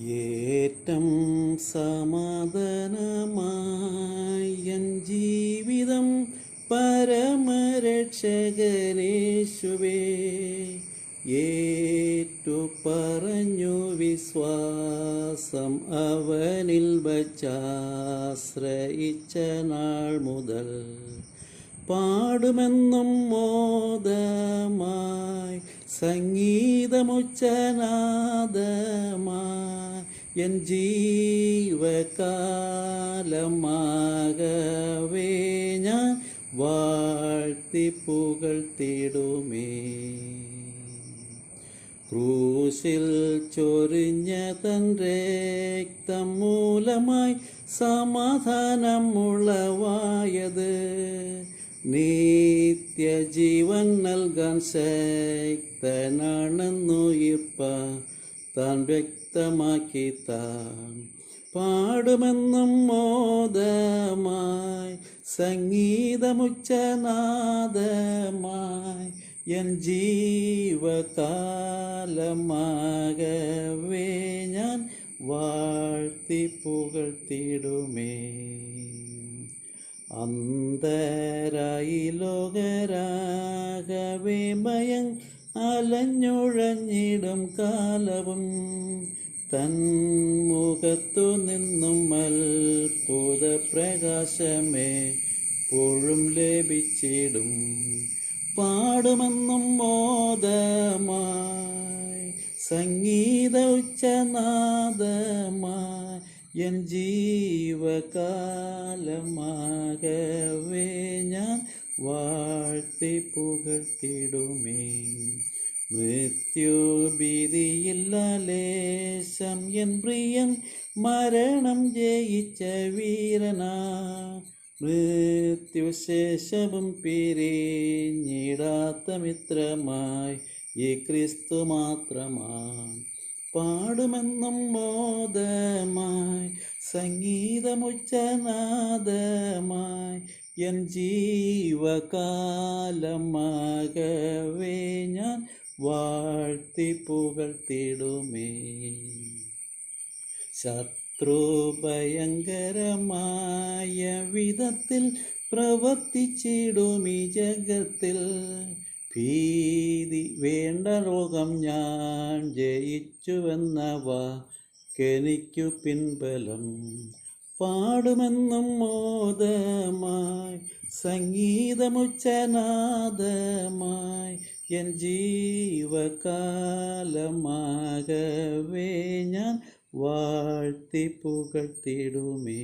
ഏറ്റം സമാധാനമായ ജീവിതം പരമരക്ഷകനേശുവേ. ഏറ്റു പറഞ്ഞു വിശ്വാസം അവനിൽ വച്ചാശ്രയിച്ച നാൾ മുതൽ പാടുമെന്നും മോദമായി സംഗീതമുച്ചനാദമായി എൻ ജീവകാലമാകവേ ഞാൻ വാഴ്ത്തി പുകഴ്ത്തിടുമേ. ക്രൂശിൽ ചൊരിഞ്ഞ തൻ രക്തം മൂലമായി സമാധാനം ഉളവായത് നിത്യജീവൻ നൽകാൻ ശക്തനാണെന്നു ഇപ്പ താൻ വ്യക്തമാക്കി താൻ പാടുമെന്നും മോദമായി സംഗീതമുച്ചനാദമായി എൻ ജീവകാലമാകവേ ഞാൻ വാഴ്ത്തി പുകഴ്ത്തിടുമേ. അന്തരായി ലോകരാകവേ ഭയം അലഞ്ഞുഴഞ്ഞിടും കാലവും തൻ മുഖത്തു നിന്നും അത്ഭുത പ്രകാശമേ എപ്പോഴും ലഭിച്ചിടും. പാടുമെന്നും മോദമായി സംഗീത ഉച്ചനാദമായി എൻ ജീവകാലമാകവേ ഞാൻ വാഴ്ത്തി പുകഴ്ത്തിടുമേ. മൃത്യുഭീതിയില്ലേശം എൻ പ്രിയൻ മരണം ജയിച്ച വീരനാ. മൃത്യുശേഷവും പിരിഞ്ഞിടാത്ത മിത്രമായി ഈ ക്രിസ്തു മാത്രമായി പാടുമെന്നും മോദമായി സംഗീതമുച്ചനാദമായി എൻ ജീവകാലമാകവേ ഞാൻ വാഴ്ത്തി പുകഴ്ത്തിടുമേ. ശത്രു ഭയങ്കരമായ വിധത്തിൽ പ്രവർത്തിച്ചിടും ഈ ജഗത്തിൽ. ഭീതി വേണ്ട രോഗം ഞാൻ ജയിച്ചുവെന്നവ കെനിക്കു പിൻബലം. പാടുമെന്നും മോദമായി സംഗീതമുച്ചനാദമായി എൻ ജീവകാലമാകവേ ഞാൻ വാഴ്ത്തി പുകഴ്ത്തിടുമേ.